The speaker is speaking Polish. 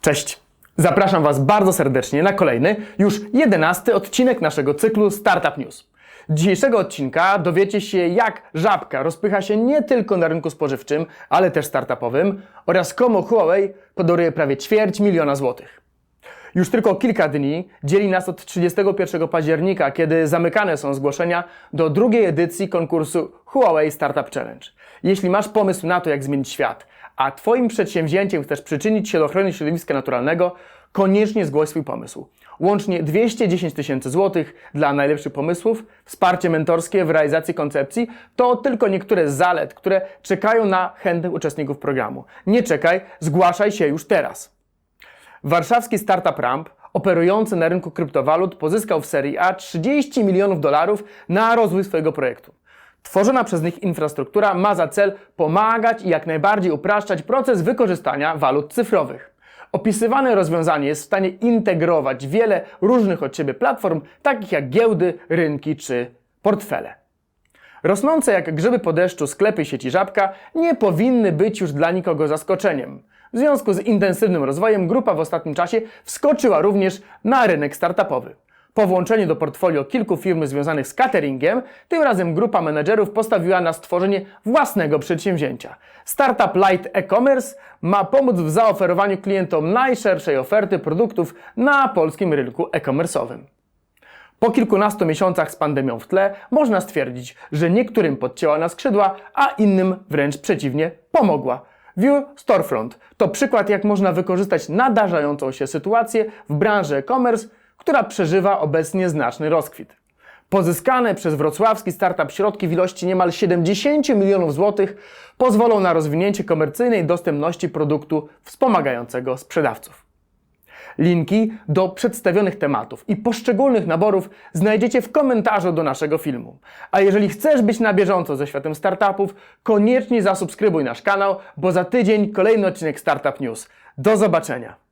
Cześć! Zapraszam Was bardzo serdecznie na kolejny, już jedenasty odcinek naszego cyklu Startup News. Dzisiejszego odcinka dowiecie się, jak żabka rozpycha się nie tylko na rynku spożywczym, ale też startupowym oraz komu Huawei podaruje prawie ćwierć miliona złotych. Już tylko kilka dni dzieli nas od 31 października, kiedy zamykane są zgłoszenia do drugiej edycji konkursu Huawei Startup Challenge. Jeśli masz pomysł na to, jak zmienić świat, a Twoim przedsięwzięciem chcesz przyczynić się do ochrony środowiska naturalnego, koniecznie zgłoś swój pomysł. Łącznie 210 tysięcy złotych dla najlepszych pomysłów, wsparcie mentorskie w realizacji koncepcji to tylko niektóre z zalet, które czekają na chętnych uczestników programu. Nie czekaj, zgłaszaj się już teraz. Warszawski startup Ramp, operujący na rynku kryptowalut, pozyskał w serii A 30 milionów dolarów na rozwój swojego projektu. Tworzona przez nich infrastruktura ma za cel pomagać i jak najbardziej upraszczać proces wykorzystania walut cyfrowych. Opisywane rozwiązanie jest w stanie integrować wiele różnych od siebie platform, takich jak giełdy, rynki czy portfele. Rosnące jak grzyby po deszczu sklepy sieci Żabka nie powinny być już dla nikogo zaskoczeniem. W związku z intensywnym rozwojem grupa w ostatnim czasie wskoczyła również na rynek startupowy. Po włączeniu do portfolio kilku firm związanych z cateringiem, tym razem grupa menedżerów postawiła na stworzenie własnego przedsięwzięcia. Startup Light E-Commerce ma pomóc w zaoferowaniu klientom najszerszej oferty produktów na polskim rynku e-commerce'owym. Po kilkunastu miesiącach z pandemią w tle można stwierdzić, że niektórym podcięła na skrzydła, a innym wręcz przeciwnie pomogła. View Storefront to przykład, jak można wykorzystać nadarzającą się sytuację w branży e-commerce, która przeżywa obecnie znaczny rozkwit. Pozyskane przez wrocławski startup środki w ilości niemal 70 milionów złotych pozwolą na rozwinięcie komercyjnej dostępności produktu wspomagającego sprzedawców. Linki do przedstawionych tematów i poszczególnych naborów znajdziecie w komentarzu do naszego filmu. A jeżeli chcesz być na bieżąco ze światem startupów, koniecznie zasubskrybuj nasz kanał, bo za tydzień kolejny odcinek Startup News. Do zobaczenia!